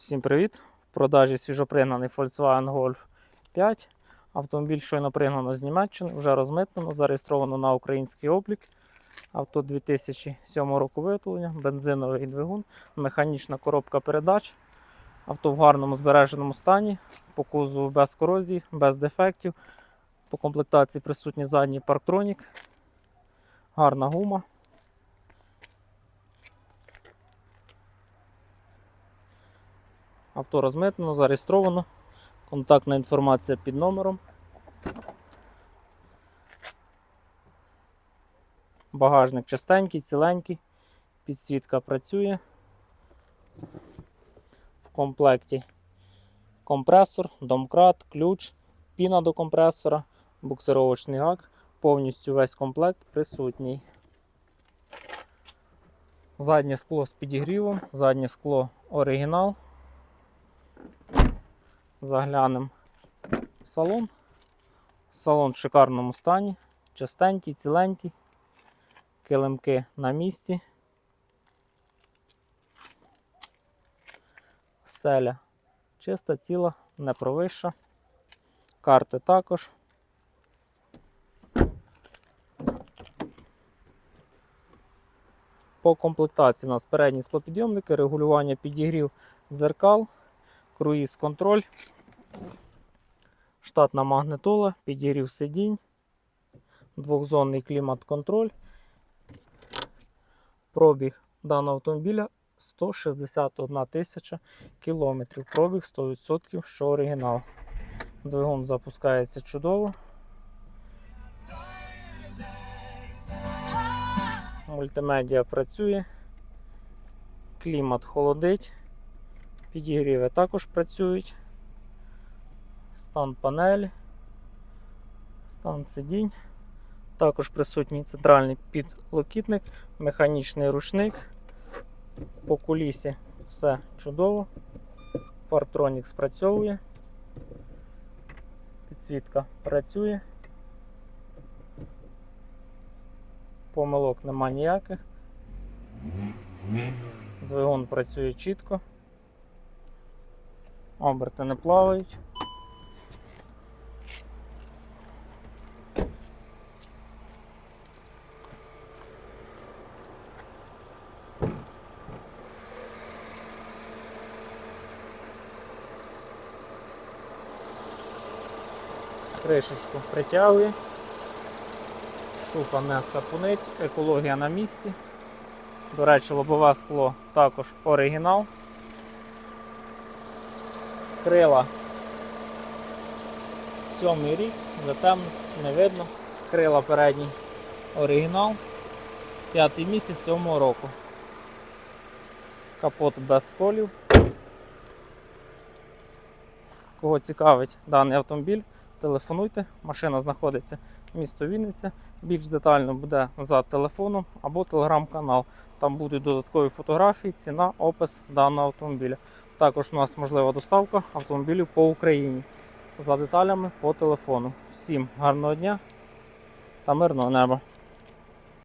Всім привіт! В продажі свіжопригнаний Volkswagen Golf 5. Автомобіль щойно пригнано з Німеччини, вже розмитнено, зареєстровано на український облік. Авто 2007 року виготовлення, бензиновий двигун, механічна коробка передач. Авто в гарному збереженому стані, по кузову без корозії, без дефектів. По комплектації присутній задній парктронік, гарна гума. Авто розмитнено, зареєстровано. Контактна інформація під номером. Багажник чистенький, ціленький. Підсвітка працює. В комплекті компресор, домкрат, ключ, піна до компресора, буксировочний гак. Повністю весь комплект присутній. Заднє скло з підігрівом, заднє скло оригінал. Заглянемо в салон. Салон в шикарному стані, чистенький, ціленький, килимки на місці. Стеля чиста, ціла, не провища. Карти також. По комплектації у нас передні склопідйомники, регулювання підігрів дзеркал, круїз контроль, штатна магнитола, підігрів сидінь, двохзонний клімат-контроль. Пробіг даного автомобіля 161 тисяча кілометрів. Пробіг 100%, що оригінал. Двигун запускається чудово. Мультимедіа працює. Клімат холодить. Підігріви також працюють. Стан панелі, стан сидінь. Також присутній центральний підлокітник, механічний рушник. По кулісі все чудово. Партронік спрацьовує. Підсвітка працює. Помилок нема ніяких. Двигун працює чітко. Оберти не плавають. Кришечку притягує. Шуфа не сапунить, екологія на місці. До речі, лобове скло також оригінал. Крила сьомий рік, темно, не видно. Крила передній оригінал. П'ятий місяць сьомого року. Капот без сколів. Кого цікавить даний автомобіль, телефонуйте. Машина знаходиться місто Вінниця. Більш детально буде за телефоном або телеграм-канал. Там будуть додаткові фотографії, ціна, опис даного автомобіля. Також у нас можлива доставка автомобілів по Україні за деталями по телефону. Всім гарного дня та мирного неба!